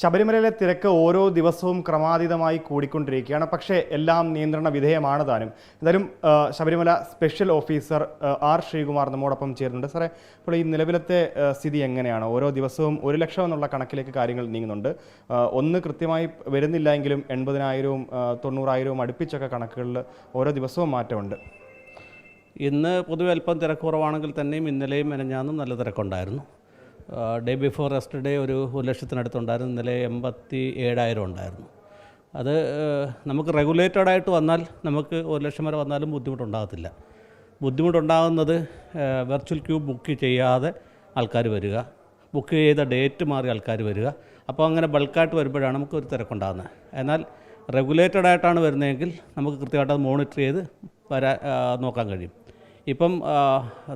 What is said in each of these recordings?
ശബരിമലയിലെ തിരക്ക് ഓരോ ദിവസവും ക്രമാതീതമായി കൂടിക്കൊണ്ടിരിക്കുകയാണ്. പക്ഷേ എല്ലാം നിയന്ത്രണ വിധേയമാണ് താനും. എന്തായാലും Sabarimala special officer R Sreekumar നമ്മോടൊപ്പം ചേരുന്നുണ്ട്. സാറേ ഇപ്പോൾ ഈ നിലവിലത്തെ സ്ഥിതി എങ്ങനെയാണ്? ഓരോ ദിവസവും ഒരു ലക്ഷം എന്നുള്ള കണക്കിലേക്ക് കാര്യങ്ങൾ നീങ്ങുന്നുണ്ട്. ഒന്ന് കൃത്യമായി വരുന്നില്ല എങ്കിലും എൺപതിനായിരവും തൊണ്ണൂറായിരവും അടുപ്പിച്ചൊക്കെ കണക്കുകളിൽ ഓരോ ദിവസവും മാറ്റമുണ്ട്. ഇന്ന് പൊതുവെ അല്പം തിരക്കുറവാണെങ്കിൽ തന്നെയും ഇന്നലെയും മെനഞ്ഞാന്നും നല്ല തിരക്കുണ്ടായിരുന്നു. ഡേ ബിഫോർ യെസ്റ്റർഡേ ഒരു ഒരു ലക്ഷത്തിനടുത്തുണ്ടായിരുന്നു ഇന്നലെ എൺപത്തി ഏഴായിരം ഉണ്ടായിരുന്നു. അത് നമുക്ക് റെഗുലേറ്റഡ് ആയിട്ട് വന്നാൽ നമുക്ക് ഒരു ലക്ഷം വരെ വന്നാലും ബുദ്ധിമുട്ടുണ്ടാകത്തില്ല. ബുദ്ധിമുട്ടുണ്ടാകുന്നത് വെർച്വൽ ക്യൂ ബുക്ക് ചെയ്യാതെ ആൾക്കാർ വരിക ബുക്ക് ചെയ്ത ഡേറ്റ് മാറി ആൾക്കാർ വരിക. അപ്പോൾ അങ്ങനെ ബൾക്കായിട്ട് വരുമ്പോഴാണ് നമുക്ക് ഒരു തിരക്കുണ്ടാകുന്നത്. എന്നാൽ റെഗുലേറ്റഡ് ആയിട്ടാണ് വരുന്നതെങ്കിൽ നമുക്ക് കൃത്യമായിട്ട് അത് മോണിറ്റർ ചെയ്ത് വരാ നോക്കാൻ കഴിയും. ഇപ്പം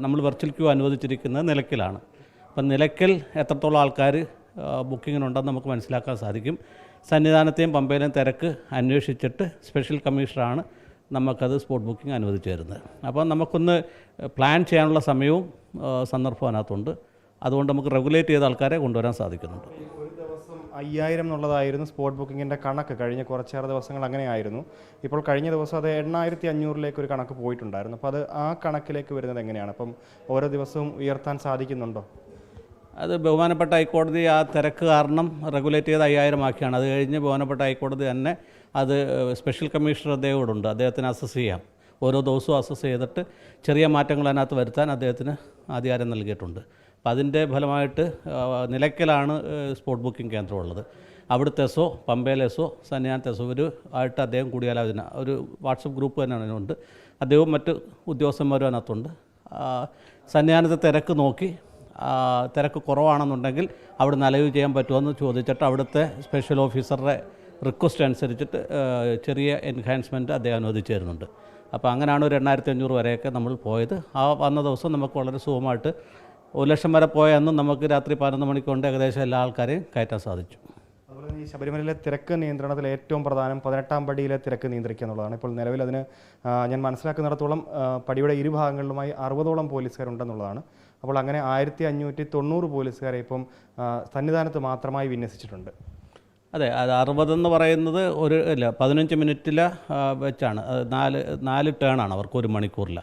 നമ്മൾ വെർച്വൽ ക്യൂ അനുവദിച്ചിരിക്കുന്നത് നിലയ്ക്കലാണ് അപ്പം നിലയ്ക്കൽ എത്രത്തോളം ആൾക്കാർ ബുക്കിങ്ങിനുണ്ടെന്ന് നമുക്ക് മനസ്സിലാക്കാൻ സാധിക്കും. സന്നിധാനത്തെയും പമ്പയിലെയും തിരക്ക് അന്വേഷിച്ചിട്ട് സ്പെഷ്യൽ കമ്മീഷണറാണ് നമുക്കത് സ്പോട്ട് ബുക്കിംഗ് അനുവദിച്ചു തരുന്നത്. അപ്പോൾ നമുക്കൊന്ന് പ്ലാൻ ചെയ്യാനുള്ള സമയവും സന്ദർഭവും അതിനകത്തുണ്ട്. അതുകൊണ്ട് നമുക്ക് റെഗുലേറ്റ് ചെയ്ത ആൾക്കാരെ കൊണ്ടുവരാൻ സാധിക്കുന്നുണ്ട്. അയ്യായിരം എന്നുള്ളതായിരുന്നു സ്പോട്ട് ബുക്കിങ്ങിന്റെ കണക്ക്. കഴിഞ്ഞ കുറച്ചേറെ ദിവസങ്ങൾ അങ്ങനെയായിരുന്നു. ഇപ്പോൾ കഴിഞ്ഞ ദിവസം അത് എണ്ണായിരത്തി അഞ്ഞൂറിലേക്ക് ഒരു കണക്ക് പോയിട്ടുണ്ടായിരുന്നു. അപ്പോൾ അത് ആ കണക്കിലേക്ക് വരുന്നത് എങ്ങനെയാണ്? അപ്പം ഓരോ ദിവസവും ഉയർത്താൻ സാധിക്കുന്നുണ്ടോ? അത് ബഹുമാനപ്പെട്ട ഹൈക്കോടതി ആ തിരക്ക് കാരണം റെഗുലേറ്റ് ചെയ്ത് അയ്യായിരം ആക്കിയാണ്. അത് കഴിഞ്ഞ് ബഹുമാനപ്പെട്ട ഹൈക്കോടതി തന്നെ അത് സ്പെഷ്യൽ കമ്മീഷണർ അദ്ദേഹം ഉണ്ട് അദ്ദേഹത്തിന് അസസ് ചെയ്യാം. ഓരോ ദിവസവും അസസ് ചെയ്തിട്ട് ചെറിയ മാറ്റങ്ങൾ അതിനകത്ത് വരുത്താൻ അദ്ദേഹത്തിന് അധികാരം നൽകിയിട്ടുണ്ട്. അപ്പം അതിന്റെ ഫലമായിട്ട് നിലയ്ക്കലാണ് സ്പോട്ട് ബുക്കിംഗ് കേന്ദ്രമുള്ളത്. അവിടുത്തെ എസോ പമ്പയിലെ എസോ സന്നിധാനത്തെ എസോ ഒരു ആയിട്ട് അദ്ദേഹം കൂടിയാലോചന ഒരു വാട്സപ്പ് ഗ്രൂപ്പ് തന്നെ അതിനുണ്ട് അദ്ദേഹവും മറ്റ് ഉദ്യോഗസ്ഥന്മാരും അതിനകത്തുണ്ട്. സന്നിധാനത്തെ തിരക്ക് നോക്കി തിരക്ക് കുറവാണെന്നുണ്ടെങ്കിൽ അവിടെ അലവ് ചെയ്യാൻ പറ്റുമെന്ന് ചോദിച്ചിട്ട് അവിടുത്തെ സ്പെഷ്യൽ ഓഫീസറുടെ റിക്വസ്റ്റ് അനുസരിച്ചിട്ട് ചെറിയ എൻഹാൻസ്മെന്റ് അദ്ദേഹം അനുവദിച്ചു തരുന്നുണ്ട്. അപ്പോൾ അങ്ങനെയാണ് ഒരു എണ്ണായിരത്തി അഞ്ഞൂറ് വരെയൊക്കെ നമ്മൾ പോയത്. ആ വന്ന ദിവസം നമുക്ക് വളരെ സുഖമായിട്ട് ഒരു ലക്ഷം വരെ പോയ അന്നും നമുക്ക് രാത്രി പതിനൊന്ന് മണിക്കൊണ്ട് ഏകദേശം എല്ലാ ആൾക്കാരെയും കയറ്റാൻ സാധിച്ചു. ഈ ശബരിമലയിലെ തിരക്ക് നിയന്ത്രണത്തിൽ ഏറ്റവും പ്രധാനം പതിനെട്ടാം പടിയിലെ തിരക്ക് നിയന്ത്രിക്കുക എന്നുള്ളതാണ്. ഇപ്പോൾ നിലവിൽ അതിന് ഞാൻ മനസ്സിലാക്കുന്നിടത്തോളം പടിയുടെ ഇരുഭാഗങ്ങളിലുമായി അറുപതോളം പോലീസുകാരുണ്ടെന്നുള്ളതാണ്. അപ്പോൾ അങ്ങനെ ആയിരത്തി അഞ്ഞൂറ്റി തൊണ്ണൂറ് പോലീസുകാരെ ഇപ്പം സന്നിധാനത്ത് മാത്രമായി വിന്യസിച്ചിട്ടുണ്ട്. അതെ അത് അറുപതെന്ന് പറയുന്നത് ഒരു ഇല്ല പതിനഞ്ച് മിനിറ്റിൽ വെച്ചാണ്. നാല് നാല് ടേണാണ് അവർക്ക് ഒരു മണിക്കൂറിൽ.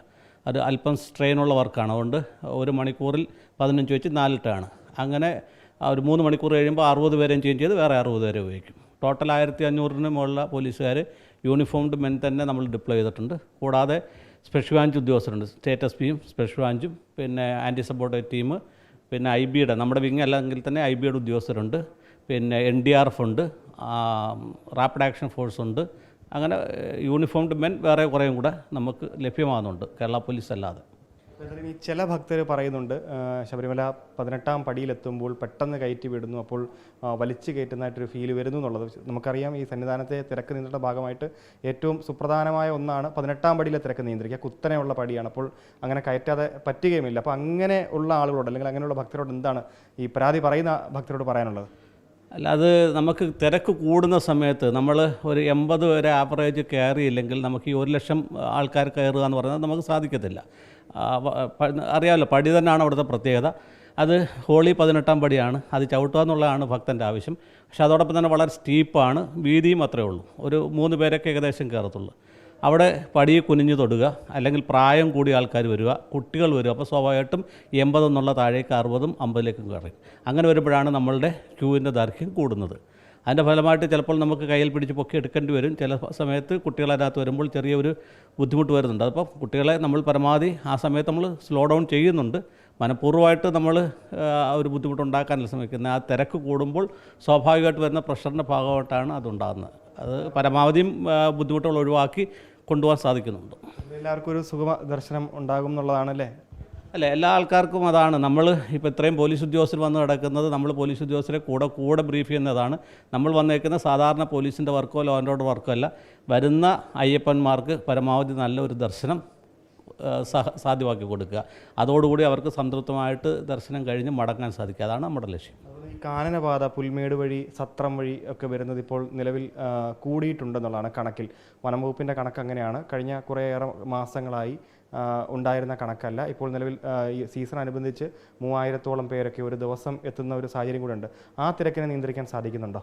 അത് അല്പം സ്ട്രെയിനുള്ള വർക്കാണ്. അതുകൊണ്ട് ഒരു മണിക്കൂറിൽ പതിനഞ്ച് വെച്ച് നാല് ടേൺ അങ്ങനെ ഒരു മൂന്ന് മണിക്കൂർ കഴിയുമ്പോൾ അറുപത് പേരെയും ചേഞ്ച് ചെയ്ത് വേറെ അറുപത് പേരെ ഉപയോഗിക്കും. ടോട്ടൽ ആയിരത്തി അഞ്ഞൂറിന് മുകളിൽ പോലീസുകാർ യൂണിഫോംഡ് മെൻ തന്നെ നമ്മൾ ഡിപ്ലോയ് ചെയ്തിട്ടുണ്ട്. കൂടാതെ സ്പെഷ്യൽ ബ്രാഞ്ച് ഉദ്യോഗസ്ഥരുണ്ട്. സ്റ്റേറ്റ് എസ് പിയും സ്പെഷ്യൽ ബ്രാഞ്ചും പിന്നെ ആന്റി സപ്പോർട്ടേറ്റ് ടീം പിന്നെ ഐ ബിയുടെ നമ്മുടെ വിങ് അല്ലെങ്കിൽ തന്നെ ഐ ബിയുടെ ഉദ്യോഗസ്ഥരുണ്ട്. പിന്നെ എൻ ഡി ആർ എഫ് ഉണ്ട്. റാപ്പിഡ് ആക്ഷൻ ഫോഴ്സ് ഉണ്ട്. അങ്ങനെ യൂണിഫോംഡ് മെൻ വേറെ കുറേയും കൂടെ നമുക്ക് ലഭ്യമാകുന്നുണ്ട്. കേരള പോലീസ് അല്ലാതെ. ചില ഭക്തർ പറയുന്നുണ്ട് ശബരിമല പതിനെട്ടാം പടിയിലെത്തുമ്പോൾ പെട്ടെന്ന് കയറ്റി വിടുന്നു അപ്പോൾ വലിച്ചു കയറ്റുന്നതായിട്ടൊരു ഫീൽ വരുന്നു എന്നുള്ളത് നമുക്കറിയാം. ഈ സന്നിധാനത്തെ തിരക്ക് നിയന്ത്രണ ഭാഗമായിട്ട് ഏറ്റവും സുപ്രധാനമായ ഒന്നാണ് പതിനെട്ടാം പടിയിലെ തിരക്ക് നിയന്ത്രിക്കുക. കുത്തനെയുള്ള പടിയാണ്. അപ്പോൾ അങ്ങനെ കയറ്റാതെ പറ്റുകയുമില്ല. അപ്പോൾ അങ്ങനെ ഉള്ള ആളുകളോട് അല്ലെങ്കിൽ അങ്ങനെയുള്ള ഭക്തരോട് എന്താണ് ഈ പരാതി പറയുന്ന ഭക്തരോട് പറയാനുള്ളത്? അല്ല അത് നമുക്ക് തിരക്ക് കൂടുന്ന സമയത്ത് നമ്മൾ ഒരു എൺപത് വരെ ആവറേജ് കയറിയില്ലെങ്കിൽ നമുക്ക് ഈ ഒരു ലക്ഷം ആൾക്കാർ കയറുക എന്ന് പറയുന്നത് നമുക്ക് സാധിക്കത്തില്ല. അറിയാമല്ലോ പടി തന്നെയാണ് അവിടുത്തെ പ്രത്യേകത. അത് ഹോളി പതിനെട്ടാം പടിയാണ്. അത് ചവിട്ടുക എന്നുള്ളതാണ് ഭക്തന്റെ ആവശ്യം. പക്ഷേ അതോടൊപ്പം തന്നെ വളരെ സ്റ്റീപ്പാണ് വീതിയും അത്രേ ഉള്ളൂ. ഒരു മൂന്ന് പേരൊക്കെ ഏകദേശം കയറത്തുള്ളൂ. അവിടെ പടി കുനിഞ്ഞു തൊടുക അല്ലെങ്കിൽ പ്രായം കൂടിയ ആൾക്കാർ വരിക കുട്ടികൾ വരിക. അപ്പോൾ സ്വാഭാവികമായിട്ടും എൺപതെന്നുള്ള താഴേക്ക് അറുപതും അമ്പതിലേക്കും കയറി. അങ്ങനെ വരുമ്പോഴാണ് നമ്മളുടെ ക്യൂവിന്റെ ദൈർഘ്യം കൂടുന്നത്. അതിന്റെ ഫലമായിട്ട് ചിലപ്പോൾ നമുക്ക് കയ്യിൽ പിടിച്ച് പൊക്കി എടുക്കേണ്ടി വരും. ചില സമയത്ത് കുട്ടികളതിനകത്ത് വരുമ്പോൾ ചെറിയൊരു ബുദ്ധിമുട്ട് വരുന്നുണ്ട്. അപ്പോൾ കുട്ടികളെ നമ്മൾ പരമാവധി ആ സമയത്ത് നമ്മൾ സ്ലോ ഡൗൺ ചെയ്യുന്നുണ്ട്. മനഃപൂർവമായിട്ട് നമ്മൾ ഒരു ബുദ്ധിമുട്ടുണ്ടാക്കാനല്ല ശ്രമിക്കുന്നത്. ആ തിരക്ക് കൂടുമ്പോൾ സ്വാഭാവികമായിട്ട് വരുന്ന പ്രഷറിന്റെ ഭാഗമായിട്ടാണ് അതുണ്ടാകുന്നത്. അത് പരമാവധി ബുദ്ധിമുട്ടുകൾ ഒഴിവാക്കി കൊണ്ടുപോകാൻ സാധിക്കുന്നുണ്ട്. എല്ലാവർക്കും ഒരു സുഖ ദർശനം ഉണ്ടാകും എന്നുള്ളതാണല്ലേ? അല്ല എല്ലാ ആൾക്കാർക്കും അതാണ്. നമ്മൾ ഇപ്പോൾ ഇത്രയും പോലീസ് ഉദ്യോഗസ്ഥർ വന്ന് നടക്കുന്നത് നമ്മൾ പോലീസ് ഉദ്യോഗസ്ഥരെ കൂടെ കൂടെ ബ്രീഫ് ചെയ്യുന്നതാണ്. നമ്മൾ വന്നേക്കുന്ന സാധാരണ പോലീസിന്റെ വർക്കോ ലോ ആൻഡ് ഓർഡർ വർക്കോ അല്ല. വരുന്ന അയ്യപ്പന്മാർക്ക് പരമാവധി നല്ലൊരു ദർശനം സഹ സാധ്യമാക്കി കൊടുക്കുക. അതോടുകൂടി അവർക്ക് സംതൃപ്തമായിട്ട് ദർശനം കഴിഞ്ഞ് മടങ്ങാൻ സാധിക്കുക. അതാണ് നമ്മുടെ ലക്ഷ്യം. കാനനപാത പുൽമേട് വഴി സത്രം വഴി ഒക്കെ വരുന്നത് ഇപ്പോൾ നിലവിൽ കൂടിയിട്ടുണ്ടെന്നുള്ളതാണ് കണക്കിൽ. വനം വകുപ്പിന്റെ കണക്ക് അങ്ങനെയാണ്. കഴിഞ്ഞ കുറേയേറെ മാസങ്ങളായി ഉണ്ടായിരുന്ന കണക്കല്ല. ഇപ്പോൾ നിലവിൽ ഈ സീസൺ അനുബന്ധിച്ച് മൂവായിരത്തോളം പേരൊക്കെ ഒരു ദിവസം എത്തുന്ന ഒരു സാഹചര്യം കൂടെ ഉണ്ട്. ആ തിരക്കിനെ നിയന്ത്രിക്കാൻ സാധിക്കുന്നുണ്ടോ?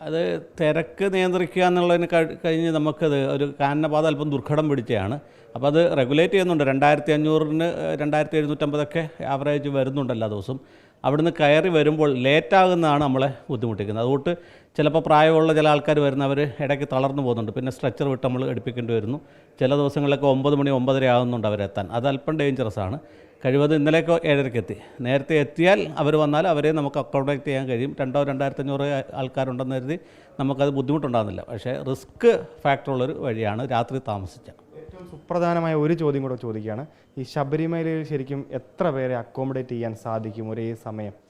അത് തിരക്ക് നിയന്ത്രിക്കുക എന്നുള്ളതിന് കഴി- കഴിഞ്ഞ് നമുക്കത് ഒരു കാനനപാത അല്പം ദുർഘടം പിടിച്ചതാണ് അപ്പോൾ അത് റെഗുലേറ്റ് ചെയ്യുന്നുണ്ട്. രണ്ടായിരത്തി അഞ്ഞൂറിന് രണ്ടായിരത്തി എഴുന്നൂറ്റമ്പതൊക്കെ ആവറേജ് വരുന്നുണ്ട് ദിവസവും അവിടുന്ന് കയറി വരുമ്പോൾ ലേറ്റാകുന്നതാണ് നമ്മളെ ബുദ്ധിമുട്ടിക്കുന്നത്. അതുകൊണ്ട് ചിലപ്പോൾ പ്രായമുള്ള ചില ആൾക്കാർ വരുന്നവർ ഇടയ്ക്ക് തളർന്നു പോകുന്നുണ്ട്. പിന്നെ സ്ട്രെച്ചർ വിട്ട് നമ്മൾ എടുപ്പിക്കേണ്ടി വരുന്നു. ചില ദിവസങ്ങളിലൊക്കെ ഒമ്പത് മണി ഒമ്പതര ആകുന്നുണ്ട് അവരെത്താൻ അത് അല്പം ഡേഞ്ചറസ് ആണ്. കഴിവത് ഇന്നലെയൊക്കെ ഏഴരയ്ക്ക് എത്തി. നേരത്തെ എത്തിയാൽ അവർ വന്നാൽ അവരെ നമുക്ക് അക്കോമഡേറ്റ് ചെയ്യാൻ കഴിയും. രണ്ടോ രണ്ടായിരത്തി അഞ്ഞൂറ് ആൾക്കാരുണ്ടെന്ന് കരുതി നമുക്കത് ബുദ്ധിമുട്ടുണ്ടാകുന്നില്ല. പക്ഷേ റിസ്ക് ഫാക്ടറുള്ളൊരു വഴിയാണ് രാത്രി താമസിച്ച ഏറ്റവും സുപ്രധാനമായ ഒരു ചോദ്യം കൂടെ ചോദിക്കുകയാണ്. ഈ ശബരിമലയിൽ ശരിക്കും എത്ര പേരെ അക്കോമഡേറ്റ് ചെയ്യാൻ സാധിക്കും ഒരേ സമയം?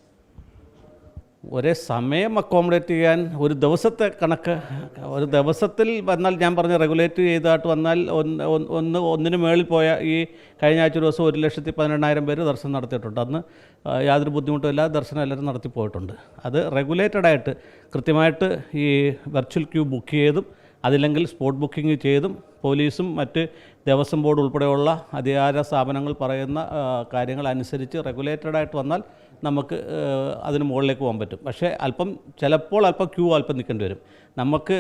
ഒരേ സമയം അക്കോമഡേറ്റ് ചെയ്യാൻ ഒരു ദിവസത്തെ കണക്ക് ഒരു ദിവസത്തിൽ വന്നാൽ ഞാൻ പറഞ്ഞ റെഗുലേറ്റ് ചെയ്തായിട്ട് വന്നാൽ ഒന്ന് ഒന്ന് ഒന്ന് ഒന്നിന് മേളിൽ പോയ ഈ കഴിഞ്ഞ ആഴ്ച ദിവസം ഒരു ലക്ഷത്തി പതിനെണ്ണായിരം പേര് ദർശനം നടത്തിയിട്ടുണ്ട്. അന്ന് യാതൊരു ബുദ്ധിമുട്ടും ഇല്ലാതെ ദർശനം എല്ലാവരും നടത്തി പോയിട്ടുണ്ട്. അത് റെഗുലേറ്റഡ് ആയിട്ട് കൃത്യമായിട്ട് ഈ വെർച്വൽ ക്യൂ ബുക്ക് ചെയ്തും അതില്ലെങ്കിൽ സ്പോട്ട് ബുക്കിംഗ് ചെയ്തും പോലീസും മറ്റ് ദേവസ്വം ബോർഡ് ഉൾപ്പെടെയുള്ള അധികാര സ്ഥാപനങ്ങൾ പറയുന്ന കാര്യങ്ങൾ അനുസരിച്ച് റെഗുലേറ്റഡ് ആയിട്ട് വന്നാൽ നമുക്ക് അതിന് മുകളിലേക്ക് പോകാൻ പറ്റും. പക്ഷേ അല്പം ചിലപ്പോൾ അല്പം ക്യൂ അല്പം നിൽക്കേണ്ടി വരും. നമുക്ക്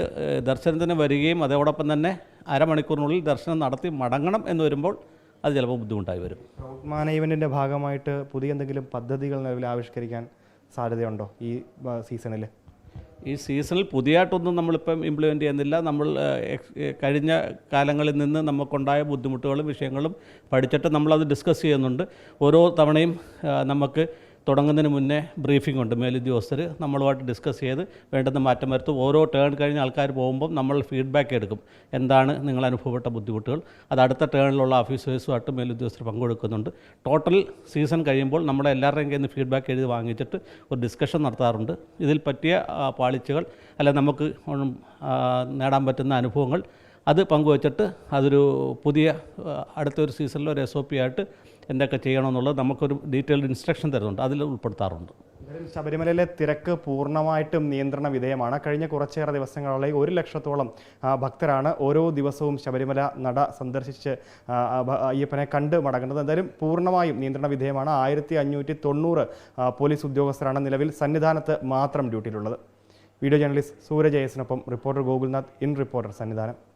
ദർശനത്തിന് വരികയും അതോടൊപ്പം തന്നെ അരമണിക്കൂറിനുള്ളിൽ ദർശനം നടത്തി മടങ്ങണം എന്ന് വരുമ്പോൾ അത് ചിലപ്പോൾ ബുദ്ധിമുട്ടായി വരും. പ്രൗഡ്മാന ഇവന്റിന്റെ ഭാഗമായിട്ട് പുതിയ എന്തെങ്കിലും പദ്ധതികൾ നിലവിൽ ആവിഷ്കരിക്കാൻ സാധ്യതയുണ്ടോ ഈ സീസണിൽ ഈ സീസണിൽ പുതിയതായിട്ടൊന്നും നമ്മളിപ്പം ഇംപ്ലിമെന്റ് ചെയ്യുന്നില്ല. നമ്മൾ കഴിഞ്ഞ കാലങ്ങളിൽ നിന്ന് നമുക്കുണ്ടായ ബുദ്ധിമുട്ടുകളും വിഷയങ്ങളും പഠിച്ചിട്ട് നമ്മളത് ഡിസ്കസ് ചെയ്യുന്നുണ്ട്. ഓരോ തവണയും നമുക്ക് തുടങ്ങുന്നതിന് മുന്നേ ബ്രീഫിംഗ് ഉണ്ട്. മേലുദ്യോഗസ്ഥർ നമ്മളുമായിട്ട് ഡിസ്കസ് ചെയ്ത് വേണ്ടുന്ന മാറ്റം വരുത്തും. ഓരോ ടേൺ കഴിഞ്ഞ് ആൾക്കാർ പോകുമ്പം നമ്മൾ ഫീഡ്ബാക്ക് എടുക്കും. എന്താണ് നിങ്ങൾ അനുഭവപ്പെട്ട ബുദ്ധിമുട്ടുകൾ? അത് അടുത്ത ടേണിലുള്ള ഓഫീസേഴ്സുമായിട്ട് മേലുദ്യോഗസ്ഥർ പങ്കെടുക്കുന്നുണ്ട് ടോട്ടൽ സീസൺ കഴിയുമ്പോൾ നമ്മുടെ എല്ലാവരുടെയും കയ്യിൽ നിന്ന് ഫീഡ്ബാക്ക് എഴുതി വാങ്ങിച്ചിട്ട് ഒരു ഡിസ്കഷൻ നടത്താറുണ്ട്. ഇതിൽ പറ്റിയ പാളിച്ചകൾ അല്ല നമുക്ക് നേടാൻ പറ്റുന്ന അനുഭവങ്ങൾ അത് പങ്കുവച്ചിട്ട് അതൊരു പുതിയ അടുത്തൊരു സീസണിൽ ഒരു എസ് ഒ പി ആയിട്ട് എന്തൊക്കെ ചെയ്യണമെന്നുള്ളത് നമുക്കൊരു ഡീറ്റെയിൽഡ് ഇൻസ്ട്രക്ഷൻ തരുന്നുണ്ട്. അതിൽ ഉൾപ്പെടുത്താറുണ്ട്. ശബരിമലയിലെ തിരക്ക് പൂർണമായിട്ടും നിയന്ത്രണ വിധേയമാണ്. കഴിഞ്ഞ കുറച്ചേറെ ദിവസങ്ങളായി ഒരു ലക്ഷത്തോളം ഭക്തരാണ് ഓരോ ദിവസവും ശബരിമല നട സന്ദർശിച്ച് അയ്യപ്പനെ കണ്ട് മടങ്ങുന്നത്. എന്തായാലും പൂർണമായും നിയന്ത്രണ വിധേയമാണ്. ആയിരത്തി അഞ്ഞൂറ്റി തൊണ്ണൂറ് പോലീസ് ഉദ്യോഗസ്ഥരാണ് നിലവിൽ സന്നിധാനത്ത് മാത്രം ഡ്യൂട്ടിയിലുള്ളത്. Video journalist Sooraj എസിനൊപ്പം reporter Gokulnath in reporter Sannidhanam.